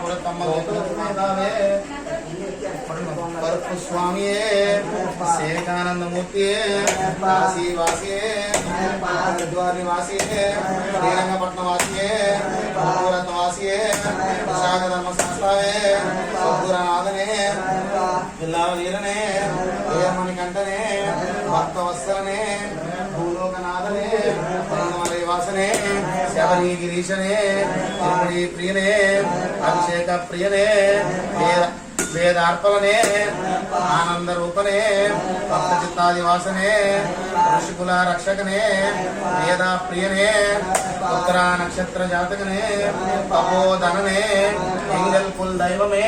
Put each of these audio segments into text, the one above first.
పురతమ్మే పరుపు స్వామియే శేఖానందమూర్తియే కాశీవాసియే హరిద్వార్ నివాసియే శ్రీరంగపట్నం వాసియే పూరత్న వాసియే విశాఖ ధర్మ సంస్థావే సద్గురనాథనే పిల్లావీరనే కంటనే భక్త వస్త్రనే గిరీశనే తిరుమడి ప్రియనే అభిషేక ప్రియనే వేద వేదార్పణనే ఆనంద రూపనే భక్త చిత్తాదివాసనే ఋషికుల రక్షకనే వేద ప్రియనే ఉత్తర నక్షత్ర జాతకనే తపోధననే ఎంగల్ కుల్ దైవమే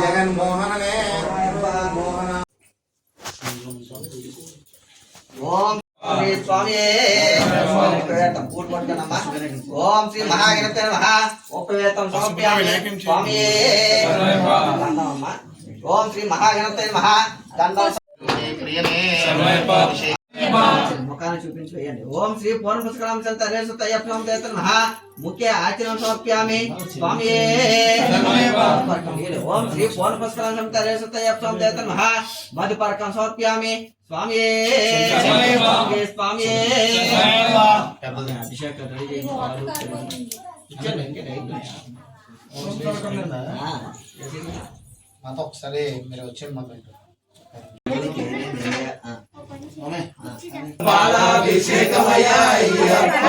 జగన్మోహననే. మోహన ఓం స్వామి ఓం శ్రీ మహాగణపతి నమః. ఉపవేతం సమర్పయామి స్వామి ఓం శ్రీ మహాగణపతి నమః. దండం ముఖాన్ని చూపించేయండి ఓం శ్రీ పూర్ణ పుష్కరాం సంతరేశ్వతయ్యప్యోమదేతన ముఖ్య ఆచరణ సమర్ప్యామి స్వామి ఓం శ్రీ పూర్ణ పుష్కరాం సంతరేశ్వతయ్యప్యోమదేతన మధుపరకం సమర్ప్యామి స్వామి స్వామి అభిషేక్ రెడీ చేయండి ఇచ్చాను ఇంకే అంత ఒకసారి మీరు వచ్చేయండి మాకు పాలాభిషేకమయ్యా అయ్యప్ప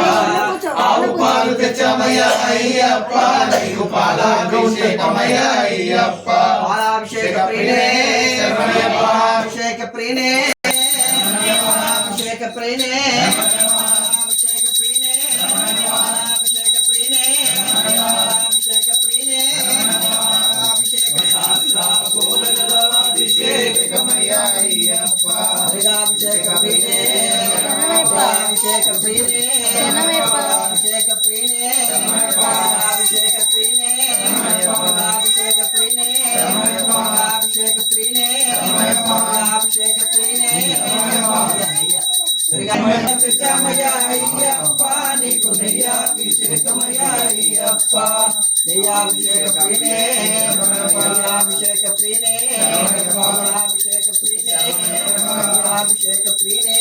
ఆవు పాలు తెచ్చమయ్యా అయ్యప్ప నీకు పాలాభిషేకమయ్యా అయ్యప్ప పాలాభిషేక ప్రియనే పాలాభిషేక ప్రియనే పాలాభిషేక ప్రియనే నీకు నెయ్యాభిషేకమయ్య అయ్యప్ప నెయ్యాభిషేక ప్రియనే నెయ్యాభిషేక ప్రియనే నెయ్యాభిషేక ప్రియనే నెయ్యాభిషేక ప్రియనే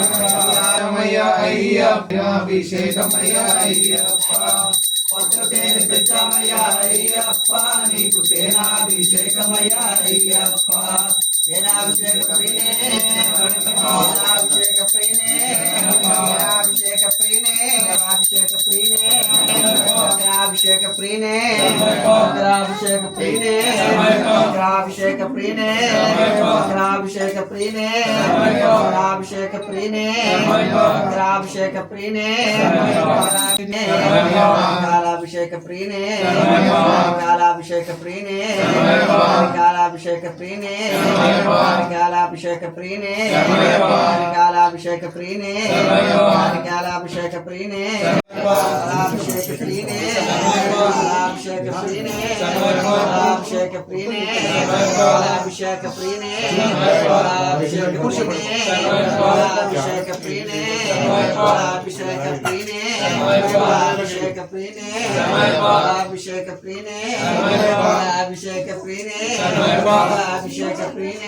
అభిషేకమయ అయ్యప్ప అభిషేకమయ అయ్యప్ప పట్టుతేనె తెచ్చామయ్య అయ్యప్ప. నీకు తేనాభిషేకమయ్య అయ్యప్ప తేనాభిషేక ప్రియనే తేనాభిషేక ప్రియనే తేనాభిషేక ప్రియనే తేనాభిషేక ప్రియనే తేనాభిషేక ప్రియనే తేనాభిషేక ప్రియనే తేనాభిషేక ప్రియనే తేనాభిషేక ప్రియనే తేనాభిషేక ప్రియనే తేనాభిషేక ప్రియనే కాలాభిషేక ప్రియనే కాలాభిషేక ప్రియనే కాలాభిషేక ప్రియనే కాలాభిషేక ప్రియనే కాలాభిషేక ప్రియనే కాలాభిషేక ప్రియనే కాలాభిషేక ప్రియనే కాలాభిషేక ప్రియనే కాలాభిషేక ప్రియనే కాలాభిషేక ప్రియనే కాలాభిషేక ప్రియనే కాలాభిషేక ప్రియనే కాలాభిషేక ప్రియనే అభిషేక ప్రియనే అభిషేక ప్రియనే అభిషేక ప్రియనే అభిషేక ప్రియనే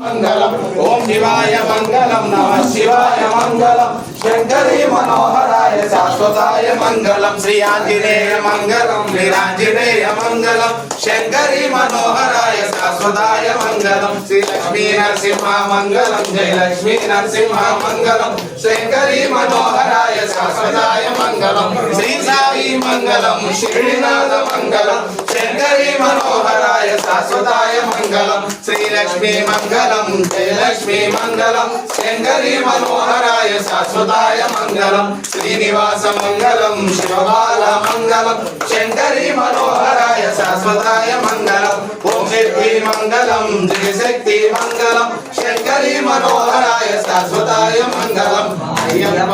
మంగళం. ఓం శివాయ మంగళం నమ శివాయ మంగళం. శంకరీ మనోహరాయ శాశ్వతాయ మంగళం. శ్రీ ఆంజనేయ మంగళం శ్రీరాంజనేయ మంగళం. శంకరీ మనోహరాయ శాశ్వతాయ మంగళం. శ్రీ లక్ష్మీ నరసింహ మంగళం జయ లక్ష్మీ నరసింహ మంగళం. శంకరీ మనోహరాయ శాశ్వతాయ మంగళం. శ్రీ సాయి మంగళం శ్రీనాథ మంగళం. శంకరీ మనోహరాయ శాశ్వతాయ మంగళం. శ్రీ లక్ష్మీ మంగళం. మంగళం జయలక్ష్మి మంగళం శంకరి మనోహరాయ శాశ్వతాయ మంగళం శ్రీనివాస మంగళం శివబాల మంగళం శంకరి మనోహరాయ శాశ్వతాయ మంగళం ఓం శక్తి మంగళం జయ శక్తి మంగళం శంకరి మనోహరాయ శాశ్వతాయ మంగళం అయ్యప్ప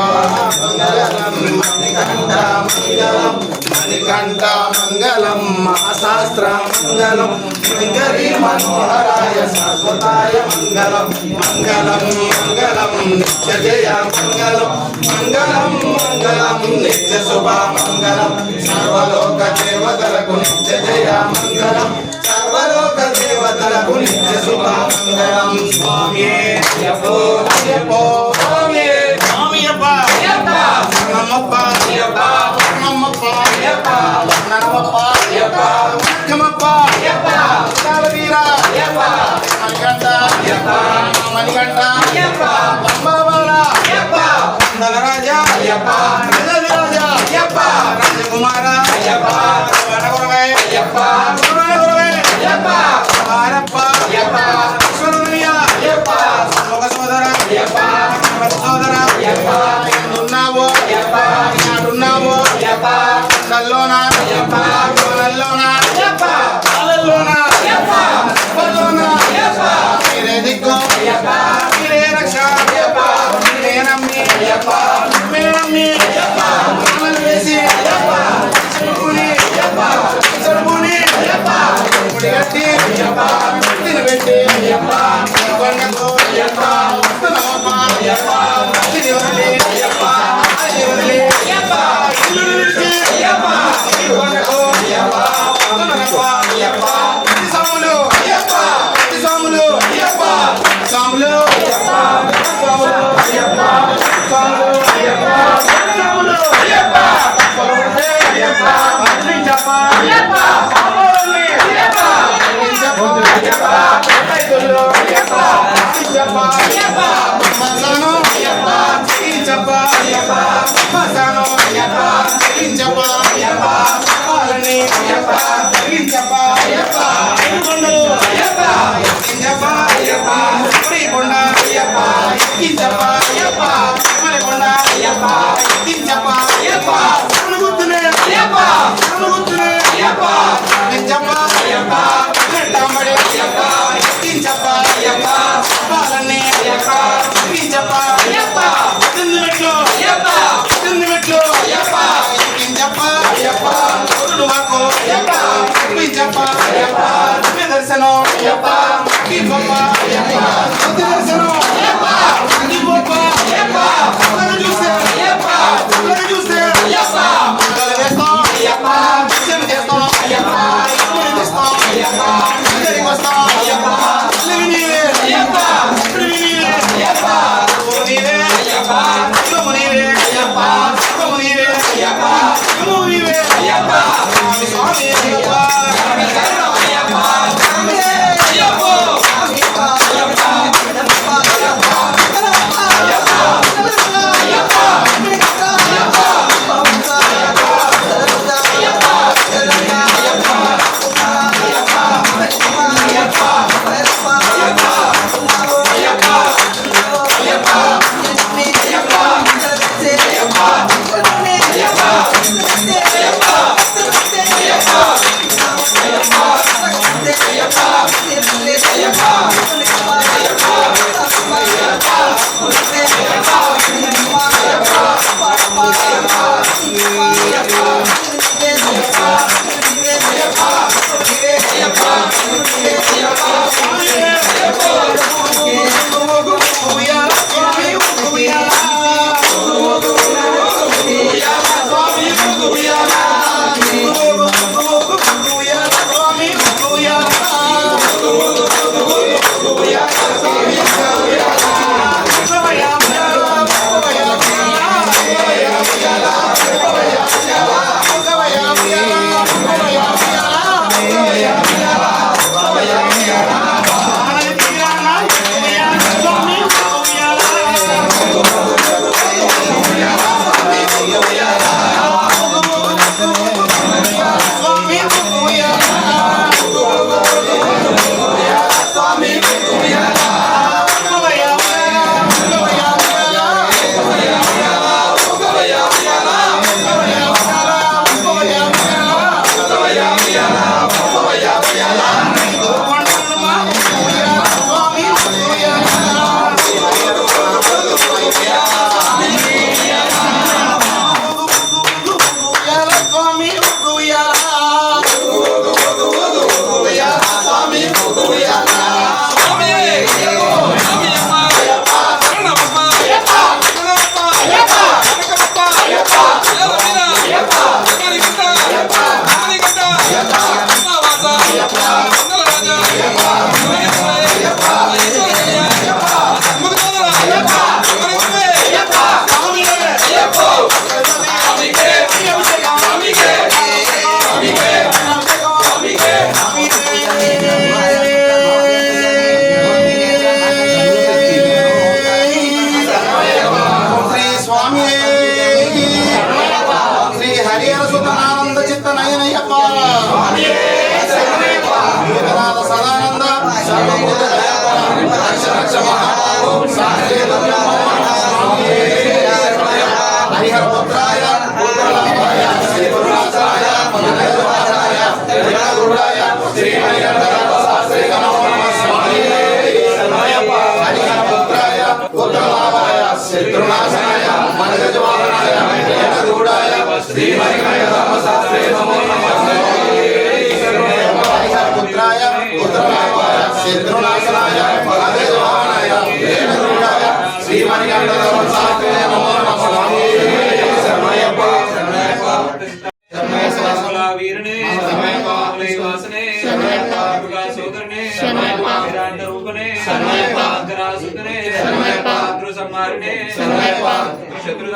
మంగళం మణికంఠ మంగళం మణికంఠ మంగళం మహాశాస్త్ర మంగళం శంకరి మనోహరాయ శాశ్వతాయ మంగళం మంగళం మంగళం నిత్య జయ మంగళం మంగళం మంగళం నిత్య శుభ మంగళం సర్వలోక దేవతలకు నిత్య జయ మంగళం సర్వలోక దేవతలకు నిత్య శుభ మంగళం. స్వామి అయ్యపో అయ్యపో ராமப்பா முக்கமப்பா வீரா மணிகண்டா மணிகண்டா பத்மாவளா நகராஜா ராஜா ராஜகுமாரா வடகுறவை குருவே பாரப்பா சோதரா சோதரா మనగజవాహనాయ ఏకగూడాయ శాస్త్రే నమో నమః.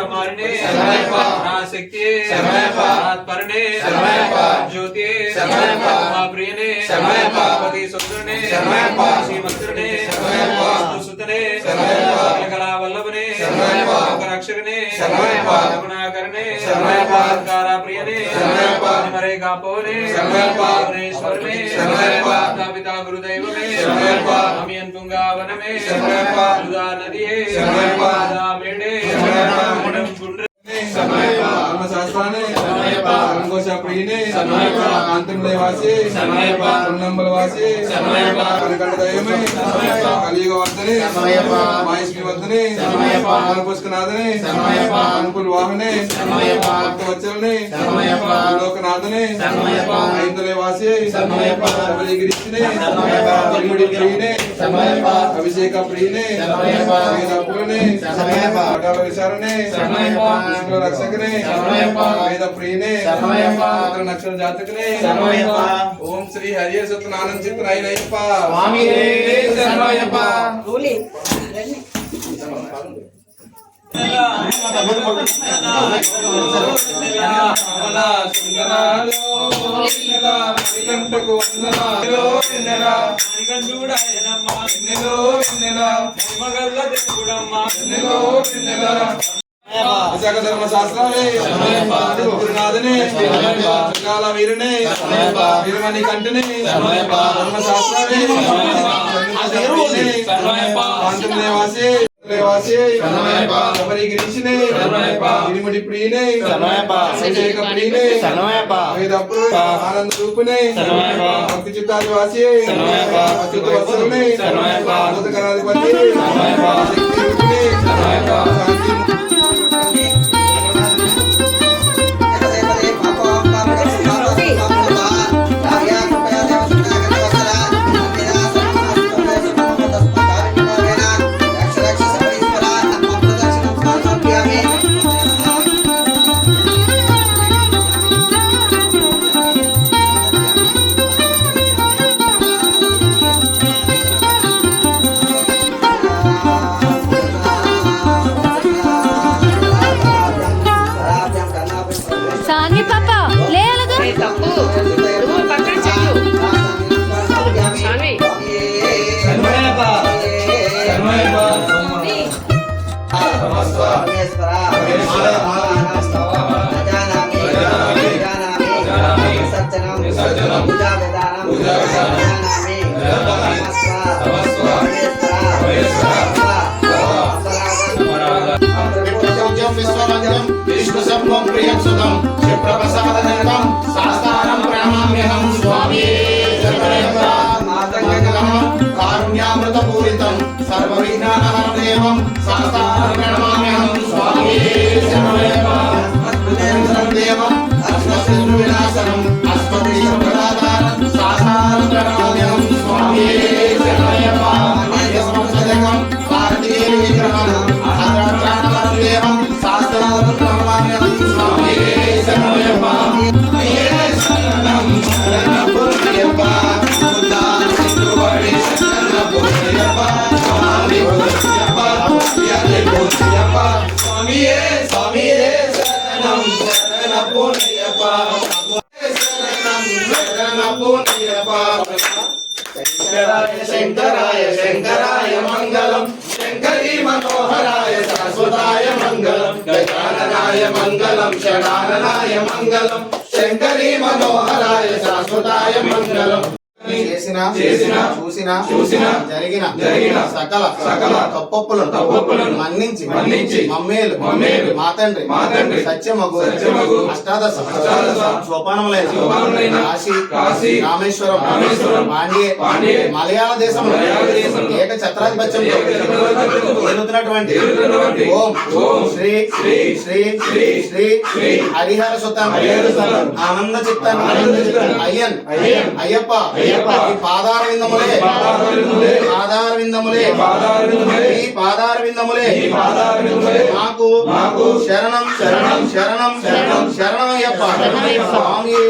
శత్రు సంహారిణే శక్తి ఆత్పరణే జ్యోతి మా ప్రియనే పతి సుందరనే శ్రీమంతుడనే సుతనే కళా వల్లభనే అక్షరనే కరుణాకరణే కారా ప్రియనే మరే కాపోనే పరమేశ్వరనే పితా గురుదైవమే అమియన్ తుంగావనమే తుదా నదియే తుదా మేడే Hastane. Hastane. ధర్మశాస్త్రాన్ని అంకోశ ప్రియుని కాంతిములై వాసి ఉన్నంబల వాసి కనకండ దైవమే కలియుగ వర్ధని మహేష్మి వర్ధని పుష్కనాథని అనుకుల్ వాహనే భక్తవత్సలని లోకనాథని ఐందులై వాసి ప్రియుని అభిషేక ప్రియుని రక్షకనే ప్రియనే పుత్ర నక్షత్ర జాతకనే ఓం శ్రీ హరియ సత్యనారాయణ చిత్ర అయినప్ప విశాఖ ధర్మ శాస్త్రాలే గురునాథనే శ్రీకాల వీరనే వీరమణి కంటనే ధర్మ శాస్త్రాలే కాంతములే వాసే. వాసే శబరి గిరిశినే గిరిముడి ప్రియనే అభిషేక ప్రియనే వేదప్పుడు ఆనంద రూపునే భక్తి చిత్తాది వాసి అచ్యుత వత్సలనే అద్భుతకరాధిపతి శక్తి రూపిణి శాంతి పూజ్యం విశ్వవంద్యం విష్ణు శంభం ప్రియం సుతం క్షిప్రప్రసాదజనకం శాస్త్రానం ప్రణమామ్యహం స్వామి కారుణ్యామృత పూరితం స్వామి దేవం గజాననాయ మంగళం షడాననాయ మంగళం శంకరీ మనోహరాయ శాశ్వతాయ మంగళం. చేసిన చేసిన జరిగిన సకల సకల తప్పొప్పులను తప్పొప్పులను మన్నించి మన్నించి మమ్మేలు మమ్మేలు మా తండ్రి మా తండ్రి సత్యమగు సత్యమగు అష్టాదశ అష్టాదశ సోపానములైన సోపానములైన కాశీ కాశీ రామేశ్వరం రామేశ్వరం పాండ్యే పాండ్యే మలయాళ దేశం మలయాళ ఏక ఛత్రాధిపత్యంలో ఏలుతున్నటువంటి ఓం ఓం శ్రీ శ్రీ శ్రీ శ్రీ శ్రీ శ్రీ హరిహర సుతం ఆనంద చిత్తం ఆనంద చిత్తం అయ్యన్ అయ్యన్ అయ్యప్ప అయ్యప్ప ఈ మాకు శరణం శరణం శరణం శరణం శరణమయ్యప్ప. స్వామియే